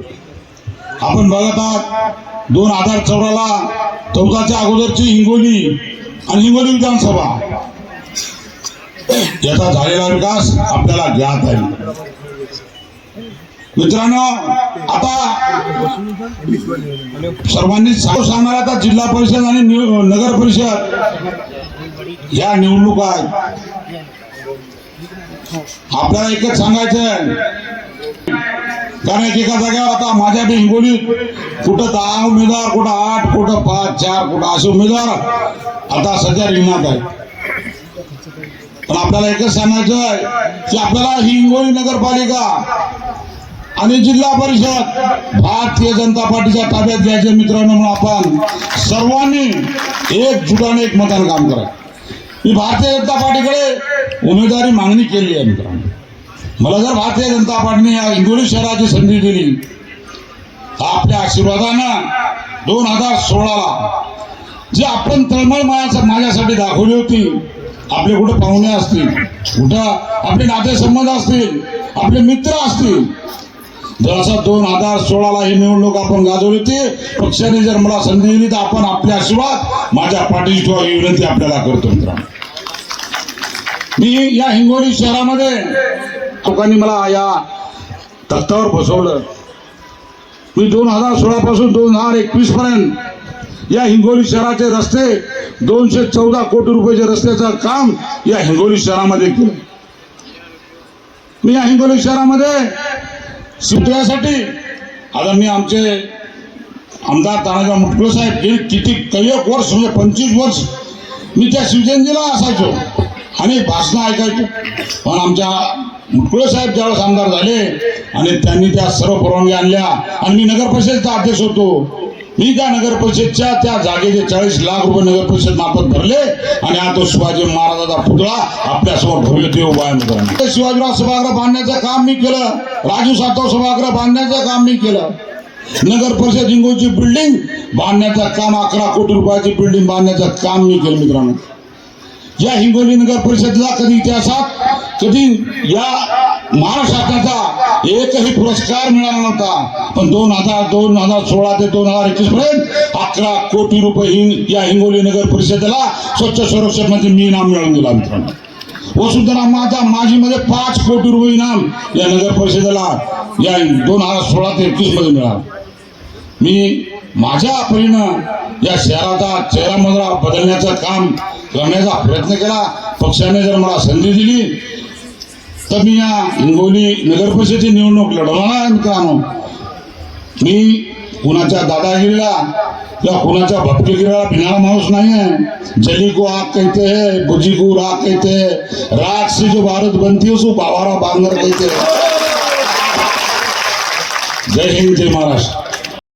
आपण बघत आहात दोन हजार चौदाला चौदाच्या अगोदरची हिंगोली आणि हिंगोली विधानसभा. याचा झालेला विकास आपल्याला ज्ञात आहे. मित्रांनो आता सर्वांनी सांगू सांगणार आता जिल्हा परिषद आणि नगर परिषद या निवडणुका आपल्याला एकच सांगायचं आहे. कारण एका जागेवर आता माझ्या बी हिंगोलीत कुठं दहा उमेदवार कुठं आठ कुठं पाच चार कुठं असे उमेदवार आता सध्या रिंगणात आहे पण आपल्याला एकच सांगायचं आहे की आपल्याला ही हिंगोली नगरपालिका आणि जिल्हा परिषद भारतीय जनता पार्टीच्या ताब्यात द्यायचे मित्रांनो म्हणून आपण सर्वांनी एकजुटाने एक मतानं काम करा. मी भारतीय जनता पार्टीकडे उमेदवारी मागणी केली आहे मित्रांनो. मला जर भारतीय जनता पार्टीने या हिंगोली शहराची संधी दिली तर आपल्या आशीर्वादानं दोन हजार सोळाला जे आपण तळमळ माझ्या माझ्यासाठी दाखवली होती आपले कुठे पाहुणे असतील कुठं आपले नातेसंबंध असतील आपले मित्र असतील जर असं दोन हजार सोळाला ही निवडणूक आपण गाजवली होती पक्षाने जर मला संधी दिली तर आपण आपले आशीर्वाद माझ्या पाठीशी ठेवा ही विनंती आपल्याला करतो मित्रांनो. मी या हिंगोली शहरामध्ये लोकांनी मला या तख्तावर बसवलं. मी दोन हजार सोळा पासून दोन हजार एकवीस पर्यंत या हिंगोली शहराचे रस्ते दोनशे चौदा कोटी रुपयाचे रस्त्याचं काम या हिंगोली शहरामध्ये केलं. मी या हिंगोली शहरामध्ये सुटण्यासाठी आदरणीय आमचे आमदार तानाजी मुटकुळे साहेब गेली किती काही एक वर्ष म्हणजे पंचवीस वर्ष मी त्या शिवजयंतीला असायचो. आणि भाषणं ऐकायची. पण आमच्या मुटकुळे साहेब ज्यावेळेस आमदार झाले आणि त्यांनी त्या सर्व परवानगी आणल्या आणि मी नगर परिषदेचा अध्यक्ष होतो. मी त्या नगर परिषदच्या त्या जागेचे चाळीस लाख रुपये नगर परिषद मार्फत भरले आणि आता तो शिवाजी महाराजाचा पुतळा आपल्यासमोर समोर ठेवले ते मित्रांनो ते शिवाजीराव सभागृह बांधण्याचं काम मी केलं. राजू सातव सभागृह बांधण्याचं काम मी केलं. नगर परिषद हिंगोलीची बिल्डिंग बांधण्याचं काम अकरा कोटी रुपयाची बिल्डिंग बांधण्याचं काम मी केलं मित्रांनो. या हिंगोली नगर परिषदेला कधी इतिहासात कधी या महाराष्ट्राचा एकही पुरस्कार मिळाला नव्हता. पण दोन हजार दोन हजार सोळा ते दोन हजार एकवीस पर्यंत अकरा कोटी रुपये ही या हिंगोली नगर परिषदेला स्वच्छ संरक्षणमध्ये मी इनाम मिळवून दिला मित्रांनो. वसुंधरा माझा माझीमध्ये पाच कोटी रुपये इनाम या नगर परिषदेला या दोन हजार सोळा ते एकवीसमध्ये मिळाला. मी माझ्या परीनं या शहराचा चेहरा मजरा बदलण्याचं काम करण्याचा प्रयत्न केला. पक्षाने जर मला संधी दिली तर मी या हिंगोली नगर परिषदेची निवडणूक लढवणार आहे मित्रांनो. मी कुणाच्या दादागिरीला किंवा कुणाच्या भटकेगिरीला भिणारा माणूस नाही आहे. जली को आग कहते है बुजी को राग कहते है राग से जो भारत बनती है उसको बावारा बांगर कहते है। जय हिंद जय महाराष्ट्र।